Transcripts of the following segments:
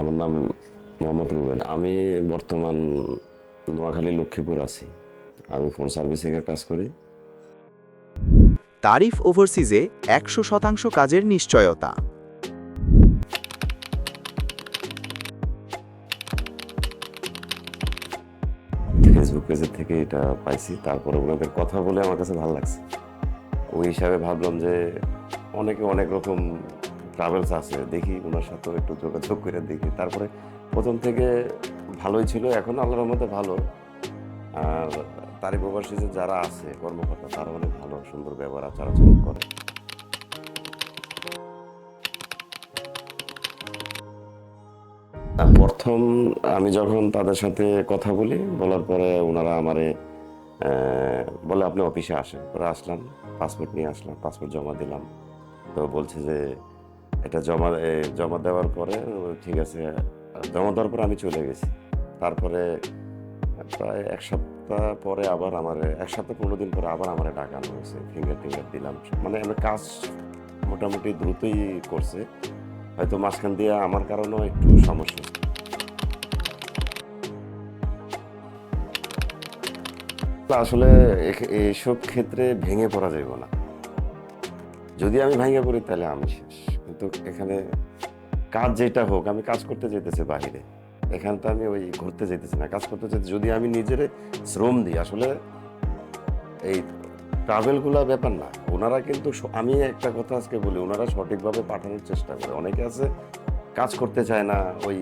আমার নাম মোহাম্মদ রুবেন আমি বর্তমান নোয়াখালী লক্ষ্মীপুর আছি। আমি ফোন সার্ভিসিংয়ের কাজ করি। তারিফ ওভারসিজে একশো শতাংশ কাজের নিশ্চয়তা। ফেসবুক পেজের থেকে এটা পাইছি। তারপরে ওনাদের কথা বলে আমার কাছে ভালো লাগছে। ওই হিসাবে ভাবলাম যে অনেকে অনেক রকম ট্রাভেলস আছে, দেখি ওনার সাথেও একটু যোগাযোগ করে দেখি। তারপরে প্রথম থেকে ভালোই ছিল, এখন আল্লাহর মধ্যে ভালো। আর তারিখ যে যারা আছে, কর্মকর্তা, তারা অনেক ভালো, সুন্দর ব্যবহার আচার আচরণ করে প্রথম আমি যখন তাদের সাথে কথা বলি, বলার পরে ওনারা আমারে বলে, আপনি অফিসে আসেন। পরে আসলাম, পাসপোর্ট নিয়ে আসলাম, পাসপোর্ট জমা দিলাম। তো বলছে যে এটা জমা জমা দেওয়ার পরে ঠিক আছে জমা দেওয়ার পরে আমি চলে গেছি। তারপরে প্রায় এক সপ্তাহ পরে আবার আমার, এক সপ্তাহ পনেরো দিন পরে আবার আমার ডাকানো হয়েছে ফিঙ্গার টিঙ্গার দিলাম। মানে আমি কাজ মোটামুটি দ্রুতই করছে, হয়তো মাঝখান দিয়ে আমার কারণেও একটু সমস্যা। আসলে এইসব ক্ষেত্রে ভেঙে পড়া যাইব না। যদি আমি ভেঙে পড়ি তাহলে আমি শেষ। কিন্তু এখানে কাজ যেটা হোক, আমি কাজ করতে যেতেছি বাহিরে। এখানে তো আমি ওই ঘুরতে যেতেছি না, কাজ করতে যেতে যদি আমি নিজের শ্রম দিই, আসলে এই ট্রাভেলগুলো ব্যাপার না। ওনারা কিন্তু আমি একটা কথা আজকে বলি, ওনারা সঠিকভাবে পাঠানোর চেষ্টা করে। অনেকে আছে, কাজ করতে চায় না, ওই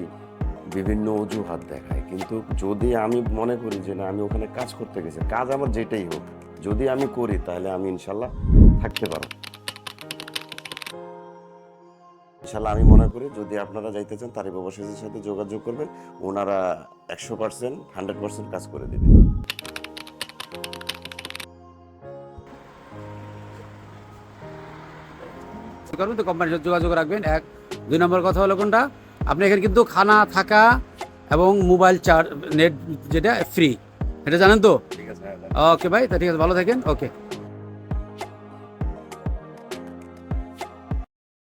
বিভিন্ন অজুহাত দেখায়। কিন্তু যদি আমি মনে করি যে, না, আমি ওখানে কাজ করতে গেছি, কাজ আমার যেটাই হোক, যদি আমি করি, তাহলে আমি ইনশাল্লাহ থাকতে পারব। ইনশাল্লাহ আমি মনে করি যদি আপনারা যাইতে চান তারিফ অবশেষের সাথে যোগাযোগ করবেন। ওনারা একশো পার্সেন্ট হান্ড্রেড পার্সেন্ট কাজ করে দেবে। করবেন তো কোম্পানির সাথে যোগাযোগ রাখবেন। এক দুই নম্বর কথা হলো কোনটা? আপনি এখানে কিন্তু খানা থাকা এবং মোবাইল চার্জ নেট যেটা ফ্রি এটা জানেন তো? ঠিক আছে ওকে ভাই তা ঠিক আছে ভালো থাকেন। ওকে